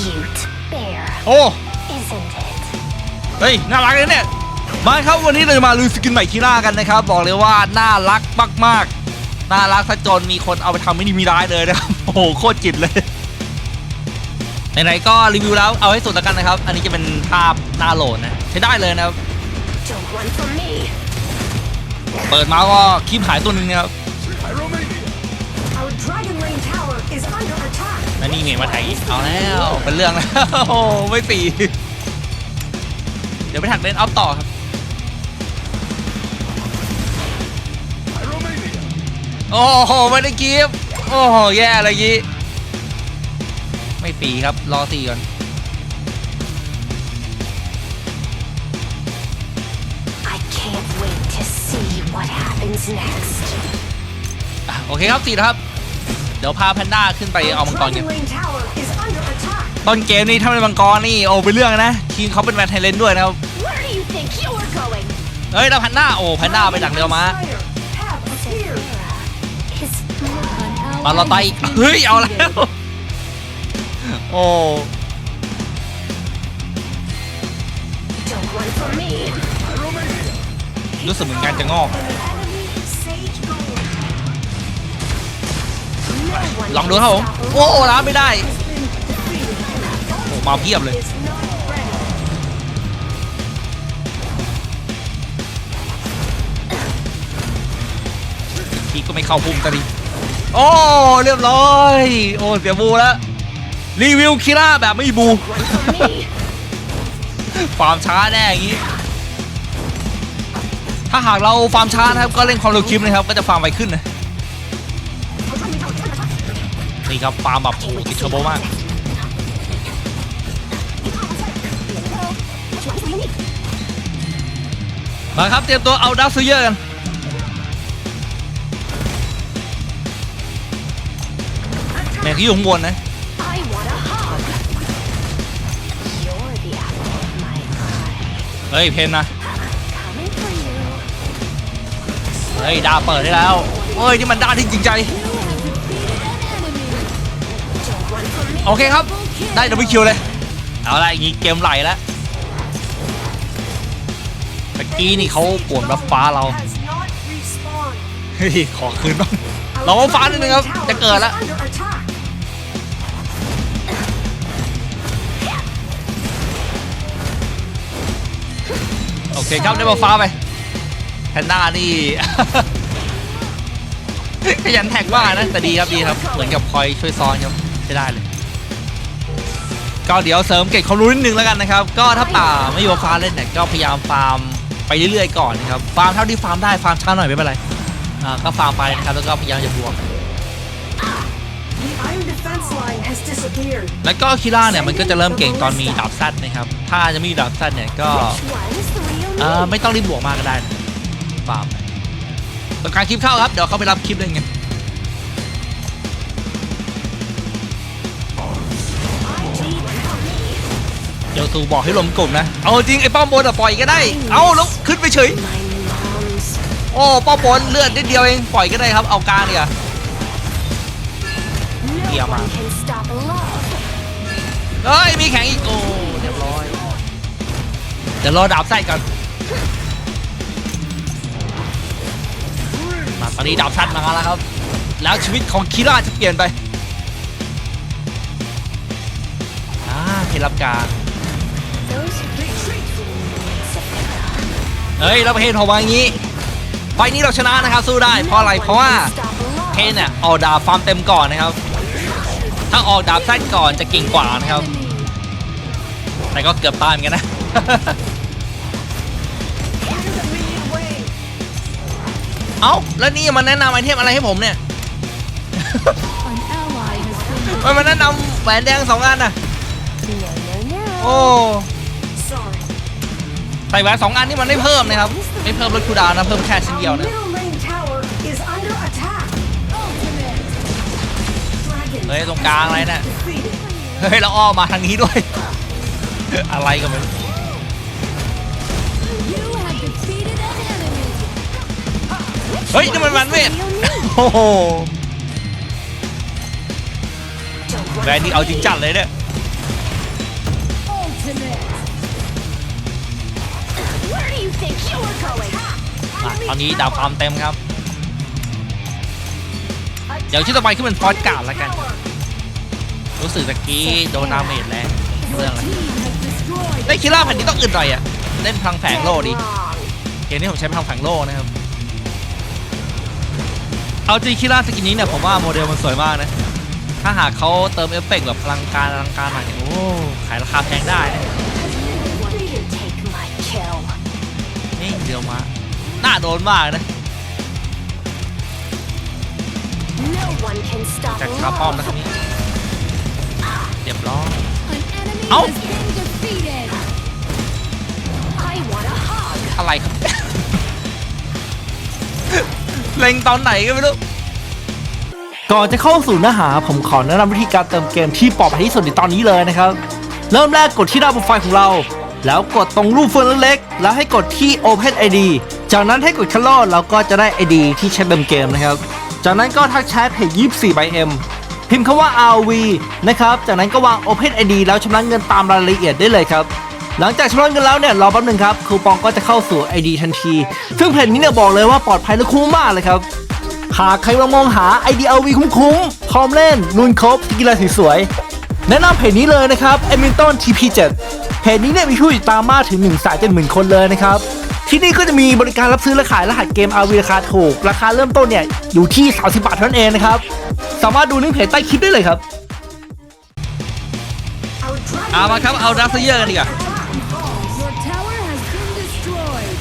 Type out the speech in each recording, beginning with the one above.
cute bear, โอ้ isn't it? เฮ้ย น่ารักเลยเนี่ย มาครับวันนี้เราจะมาลือสกินใหม่คีร่ากันนะครับ บอกเลยว่าน่ารักมากๆ น่ารักซะจนมีคนเอาไปทำไม่ดีมีร้ายเลยนะครับ โอ้โห โคตรจิตเลย ไหนๆ ก็รีวิวแล้วเอาให้สุดแล้วกันนะครับ อันนี้จะเป็นภาพหน้าโหลดนะ ใช้ได้เลยนะครับ Don't run from me. เปิดมาก็คลิปหายตัวหนึ่งนะครับ Our Dragon แล้วนี่เมย์มาไทยอีกเอาแล้วเป็นเรื่องแล้วโอ้โหไม่ปีเดี๋ยวไปถักเลนออฟต่อครับโอ้โหไม่ได้กีฟโอ้โหแย่เลยยี่ไม่ปีครับรอสี่ก่อน I can't wait to see what happens next. อะโอเคครับสี่แล้วครับ เดี๋ยวพาแพนด้าขึ้นไปเอามังกรกัน Lane Tower is under attack. ต้นเกมนี้ถ้าเป็นมังกรนี่โอ้เป็นเรื่องนะ ทีมเขาเป็นแมทไทเลนด้วยนะครับ Where do you think you're going? เฮ้ยแล้วแพนด้าโอ้แพนด้าไปดักเร็วมา Have appeared. Is มาเราไตอีกเฮ้ยเอาแล้วโอ้ Don't run from me. รู้สึกเหมือนกันจะงอก ลองดูครับผม can stop โอ้ร้าไม่ได้โอ้มาเพียบเลยทีก็ไม่เข้าพุ่มกันดิโอ้เรียบร้อย โอ้เสียบูแล้วรีวิวคิร่าแบบไม่บู๋ฟาร์มช้าแน่อย่างนี้ ถ้าหากเราฟาร์มช้านะครับก็เล่นความเร็วคลิปนะครับก็จะฟาร์มไวขึ้นนะ นี่ครับฟาร์มแบบโอ้โหติดเทอร์โบมากมาครับเตรียมตัวเอาดักซูเยอร์กันแม่งที่อยู่ข้างบนนะเฮ้ยเพนนะเฮ้ยดาเปิดได้แล้วเฮ้ยนี่มันดาที่จริงใจ โอเคครับ ได้ดับเบิลคิวเลย เอาละอย่างงี้เกมไหลแล้วเมื่อกี้นี่เขาป่วนรับฟ้าเรา Has not respawned. เฮ้ยขอคืนบ้างเราเอาฟ้านิดนึงครับ จะเกิดแล้ว Under attack. โอเคครับได้มาฟ้าไปแพนด้านี่ขยันแท็กว่านะ แต่ดีครับดีครับ เหมือนกับคอยช่วยซ้อนครับใช้ได้เลย ก็เดี๋ยวเสริมเก็บความรู้นิดนึงแล้วกันนะครับ ก็ถ้าป่าไม่อยู่ฟ้าเล่นเนี่ยก็พยายามฟาร์มไปเรื่อยๆก่อนนะครับฟาร์มเท่าที่ฟาร์มได้ฟาร์มช้าหน่อยไม่เป็นไรอ่าก็ฟาร์มไปนะครับแล้วก็พยายามจะบวก แล้วก็คิร่าเนี่ยมันก็จะเริ่มเก่งตอนมีดาบสั้นนะครับ ถ้าจะมีดาบสั้นเนี่ยก็เอ่อไม่ต้องรีบบวกมากก็ได้นะฟาร์มต้องการคลิปเข้าครับเดี๋ยวเขาไปรับคลิปเลยไง ยวตูบอกให้ลมกลุ่มนะ เอาจริงไอ้ป้อมบนอะปล่อยก็ได้ เอาแล้วขึ้นไปเฉย โอ้ป้อมบนเลือดนิดเดียวเองปล่อยก็ได้ครับเอากลางดีกว่า no Yeah, man. one can stop love. เฮ้ยมีแข็งอีกโอ้เรียบร้อยเดี๋ยวรอดาบไส้ก่อนมาตอนนี้ดาบสั้นมาแล้วครับ แล้วชีวิตของคิร่าจะเปลี่ยนไปอ่าเพลรับกาง เฮ้ยแล้วเพนออกมาอย่างนี้ไฟนี้เราชนะนะครับสู้ได้เพราะอะไรเพราะว่าเพนเนี่ยออกดาบฟาร์มเต็มก่อนนะครับ ถ้าออกดาบสั้นก่อนจะเก่งกว่านะครับ แต่ก็เกือบตายเหมือนกันนะเอ้าแล้วนี่มันแนะนำไอเทมอะไรให้ผมเนี่ยมันมาแนะนำแหวนแดงสองอันน่ะโอ้ ใส่แหวนสองอันนี่มันไม่เพิ่มนะครับ ไม่เพิ่มลดคูดาวนะ เพิ่มแค่ชิ้นเดียวนะเฮ้ยตรงกลางอะไรเนี่ยเฮ้ยแล้วอ้อมมาทางนี้ด้วย อะไรกันมันเฮ้ยนี่มันมันเวทโอ้โหแหวนนี่เอาจริงจัดเลยเนี่ย อะตอนนี้ดาวความเต็มครับ เดี๋ยวชิ้นต่อไปขึ้นเป็นฟอสการ์ดแล้วกัน รู้สึกตะกี้โดนดาเมจแรงเรื่องอะไร Team has destroyed ได้คิล่าแผ่นนี้ต้องอึดหน่อยอะ เล่นพลังแฝงโล่ดี Wrong. เกมนี้ผมใช้พลังแฝงโล่นะครับ เอาจริงคิล่าสกินนี้เนี่ยผมว่าโมเดลมันสวยมากนะ ถ้าหากเขาเติมเอฟเฟกต์แบบพลังการอลังการหน่อยเนี่ยโอ้ขายราคาแพงได้นะ น่าโดนมากนะ No one can stop จากคาป้อมนะ love. ครับนี่เรียบร้อย An enemy Ow. has been defeated. I want a hug. อะไรครับ เล็งตอนไหนก็ไม่รู้ ก่อนจะเข้าสู่เนื้อหาผมขอแนะนำวิธีการเติมเกมที่ปลอดภัยที่สุดในตอนนี้เลยนะครับ เริ่มแรกกดที่หน้าโปรไฟล์ของเรา แล้วกดตรงรูปเฟืองเล็กๆแล้วให้กดที่ Open ID จากนั้นให้กดคัลโลเราก็จะได้ ID ที่ใช้เติมเกมนะครับ จากนั้นก็ทักแชทเพจ24 by M พิมพ์คำว่า RV นะครับ จากนั้นก็วาง Open ID แล้วชำระเงินตามรายละเอียดได้เลยครับ หลังจากชำระเงินแล้วเนี่ยรอแป๊บหนึงครับคูปองก็จะเข้าสู่ ID ทันที ซึ่งเพจนี้เนี่ยบอกเลยว่าปลอดภัยและคุ้มมากเลยครับ หากใครกำลังมองหา IDLV คุ้มๆพร้อมเล่นนุนครบกีฬาสวยๆแนะนำเพจนี้เลยนะครับ e m i n t o n TP7 เพจนี้เนี่ยมีผู้ติดตามมากถึง1นึ่งแสนเจ็ดหมื่นคนเลยนะครับ ที่นี่ก็จะมีบริการรับซื้อและขายรหัสเกม RV ราคาถูก ราคาเริ่มต้นเนี่ยอยู่ที่ 30 บาทเท่านั้นเองนะครับ สามารถดูลิงก์เพจใต้คลิปได้เลยครับ เอามาครับ เอาดัซเยอร์กันดีกว่า Your tower has been destroyed.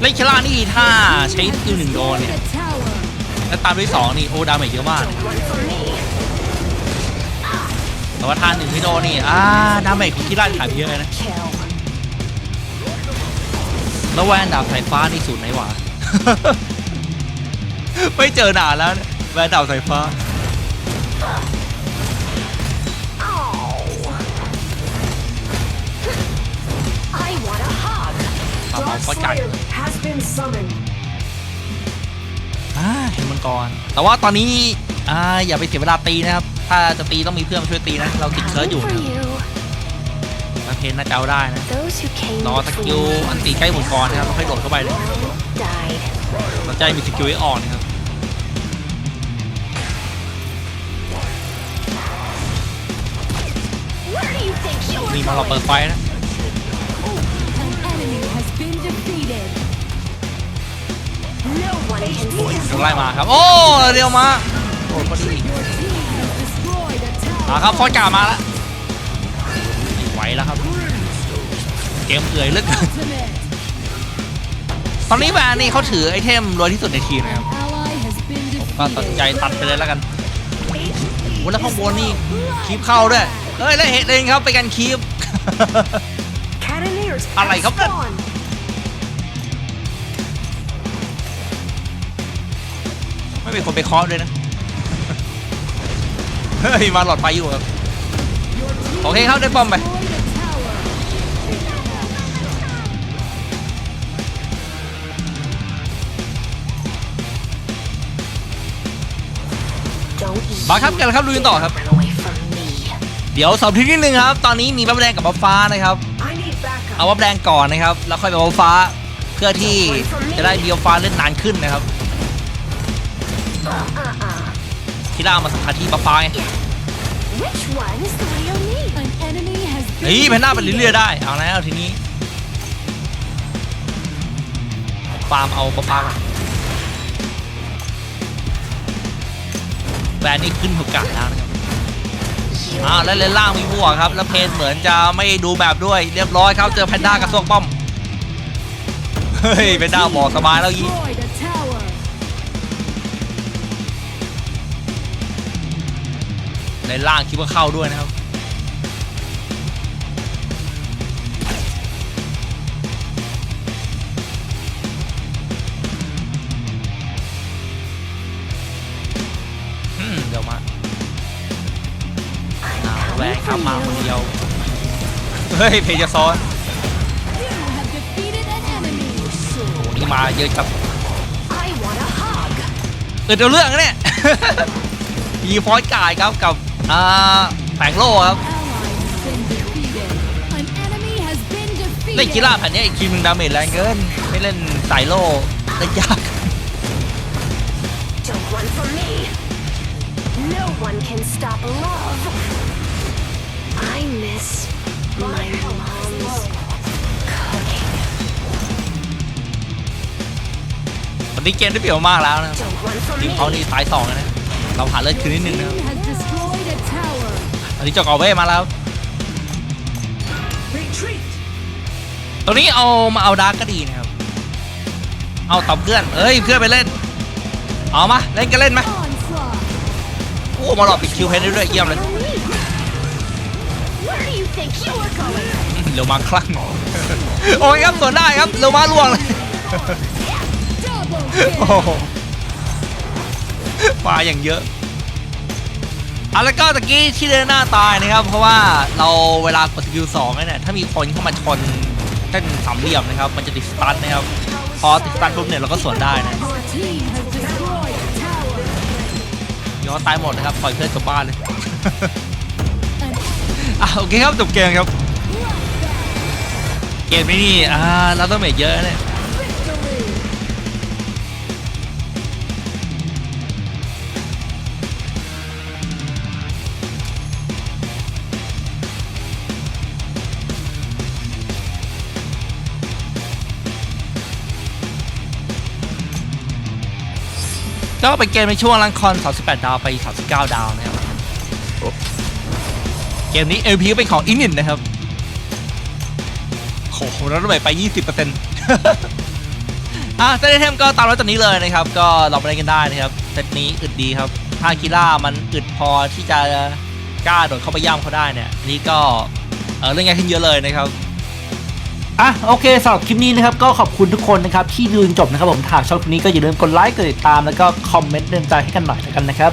เล่นเคล่านี่ถ้าใช้สกิลหนึ่งโดนเนี่ย the tower. แล้วตามด้วยสองนี่โอ้ดาเมจเยอะมากแต่ว่าทานหนึ่งไม่โดนนี่อ่าดาเมจของกีฬาขายไปเยอะเลยนะ Kill. แล้วแว่นดาบสายฟ้านี่สูตรไหนวะ ไม่เจอนานแล้วเนี่นดาบสายฟ้า I want a hug. ปาเผาฟอสไก่ has been summoned. อ่าเห็นมังกร แต่ว่าตอนนี้อ่าอย่าไปเสียเวลาตีนะครับ ถ้าจะตีต้องมีเพื่อนมาช่วยตีนะ เราติดเคิร์ดอยู่ for นะ you. เพนน่าจะเอาได้นะ Those who came รอสกิล before อันตีใกล้มังกรนะครับเราค่อยโดดเข้าไปเลย died. เราจะได้มีสกิลไว้ออนนะครับ Where do you think you were นี่มาเราเปิด going? ไฟนะ An enemy has been defeated. No one can stop เดี๋ยวไล่มาครับ โอ้เรียวมาโอ้พอดี Your team has destroyed a มา tower. ครับฟอสกามาแล้วไม่ไหว แล้วครับ เกมเอื่อยเลึกตอนนี้แวนนี่เขาถือไอเทมรวยที่สุดในทีมนะครับก็ตัดใจตัดไปเลยแล้วกันโอ้แล้วข้างบนนี่คีบเข้าด้วยเฮ้ยแล้วเห็นเองครับไปกันคีบอะไรครับนั่น spawned. ไม่มีคนไปเคาะด้วยนะ เฮ้ย มาหลอดไฟอยู่ครับ โอเคครับได้ป้อมไป มาครับกันครับลุยกันต่อครับ เดี๋ยวสอบทีนิดนึงครับ ตอนนี้มีบัฟแดงกับบัฟฟ้านะครับ เอาบัฟแดงก่อนนะครับ แล้วค่อยไปบัฟฟ้า เพื่อที่จะได้มีบัฟฟ้าเล่นนานขึ้นนะครับที่ล่ามาสำคัญที่บัฟฟ้าไง Which one is the real me? An enemy has เฮ้ย been แพนด้าเป็นลิเลียได้ เอาแล้วทีนี้ ฟาร์มเอาบัฟฟ้าก่อ แบรนด์นี่ขึ้นโอกาสแล้วนะครับอ้าวแล้วเลนล่างมีบวกครับ แล้วเพนเหมือนจะไม่ดูแบบด้วยเรียบร้อยครับเจอแพนด้ากับซวกป้อม เฮ้ยแพนด้าบอกสบายแล้วยี่เลนล่างคิดว่าเข้าด้วยนะครับ เฮ้ยเพจซ้อนโอ้นี่มาเยอะจับเออเดี๋ยวเรื่องนะเนี่ยมีฟอยกายครับกับอ่าแฝงโล่ครับเล่นกีฬาแผ่นนี้อีกทีมหนึ่งดาเมจแรงเกิน ไม่เล่นสายโล่เล่นยาก ตอนนี้เกมได้เปรียบมากแล้วนะทีมเขานี่ตายสองนะ เราหาเลือดคืนนิดนึงนะครันนี้เจอกอเว่มาแล้ว ตรงนี้เอามาเอาดาร์กก็ดีนะครับ เอาตอบเพื่อนเอ้ยเพื่อนไปเล่น เอามาเล่นก็เล่นไหมโอ้มาหลอดปิดคิวเพนได้ด้วยเยี่ยมเลย ร็วมาคลั่งโอ้ยครับสวนได้ครับเร็วมาล่วงเลยโอ้โหมาอย่างเยอะอะแล้วก็ตะกี้ที่เดินหน้าตายนะครับ เพราะว่าเราเวลากดสกิลสองเนี่ยถ้ามีคนเข้ามาชนเส้นสามเหลี่ยมนะครับ มันจะติดสตันนะครับ พอติดสตันปุ๊บเนี่ยเราก็สวนได้นะ Our team has destroyed a tower. เดี๋ยวเขาตายหมดนะครับปล่อยเพื่อนกลับบ้านเลย อะโอเคครับจบเกมครับ เกมนี้นี่อ่าเราต้องเมทเยอะเนี่ยก็เป็นเกมในช่วงลังคอน 38 ดาวไป 39 ดาวนะครับ เกมนี้ LP ก็เป็นของอินินนะครับโหแล้วระเบิดไป 20%อะเซตไอเทมก็ตามไว้ตอนนี้เลยนะครับ ก็เราไปเล่นกันได้นะครับ เซตนี้อึดดีครับ ถ้ากีล่ามันอึดพอที่จะกล้าโดดเข้าไปย่ำเขาได้เนี่ยนี่ก็เออเรื่องง่ายขึ้นเยอะเลยนะครับอะโอเคสำหรับคลิปนี้นะครับก็ขอบคุณทุกคนนะครับที่ดูจนจบนะครับผมถ้าชอบคลิปนี้ก็อย่าลืมกดไลค์กดติดตามแล้วก็คอมเมนต์เตือนใจให้กันหน่อยแล้วกันนะครับ